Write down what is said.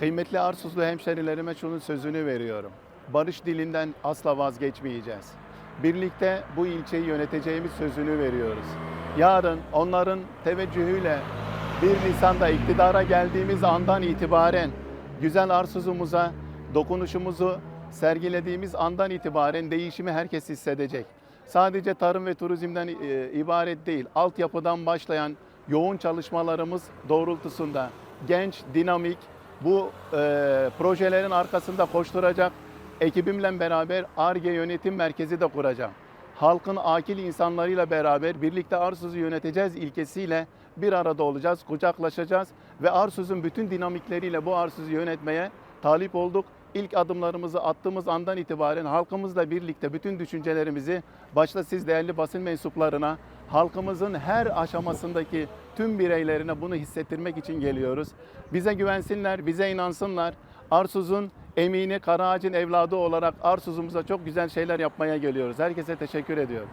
Kıymetli Arsuzlu hemşerilerime şunun sözünü veriyorum. Barış dilinden asla vazgeçmeyeceğiz. Birlikte bu ilçeyi yöneteceğimiz sözünü veriyoruz. Yarın onların teveccühüyle 1 Nisan'da iktidara geldiğimiz andan itibaren güzel Arsuz'umuza dokunuşumuzu sergilediğimiz andan itibaren değişimi herkes hissedecek. Sadece tarım ve turizmden e, ibaret değil, altyapıdan başlayan yoğun çalışmalarımız doğrultusunda genç, dinamik, bu e, projelerin arkasında koşturacak ekibimle beraber ARGE Yönetim Merkezi de kuracağım. Halkın akil insanlarıyla beraber birlikte Arsuz'u yöneteceğiz ilkesiyle bir arada olacağız, kucaklaşacağız ve Arsuz'un bütün dinamikleriyle bu Arsuz'u yönetmeye talip olduk. İlk adımlarımızı attığımız andan itibaren halkımızla birlikte bütün düşüncelerimizi başta siz değerli basın mensuplarına, halkımızın her aşamasındaki tüm bireylerine bunu hissettirmek için geliyoruz. Bize güvensinler, bize inansınlar. Arsuz'un emini, Karaağaç'ın evladı olarak Arsuz'umuza çok güzel şeyler yapmaya geliyoruz. Herkese teşekkür ediyorum.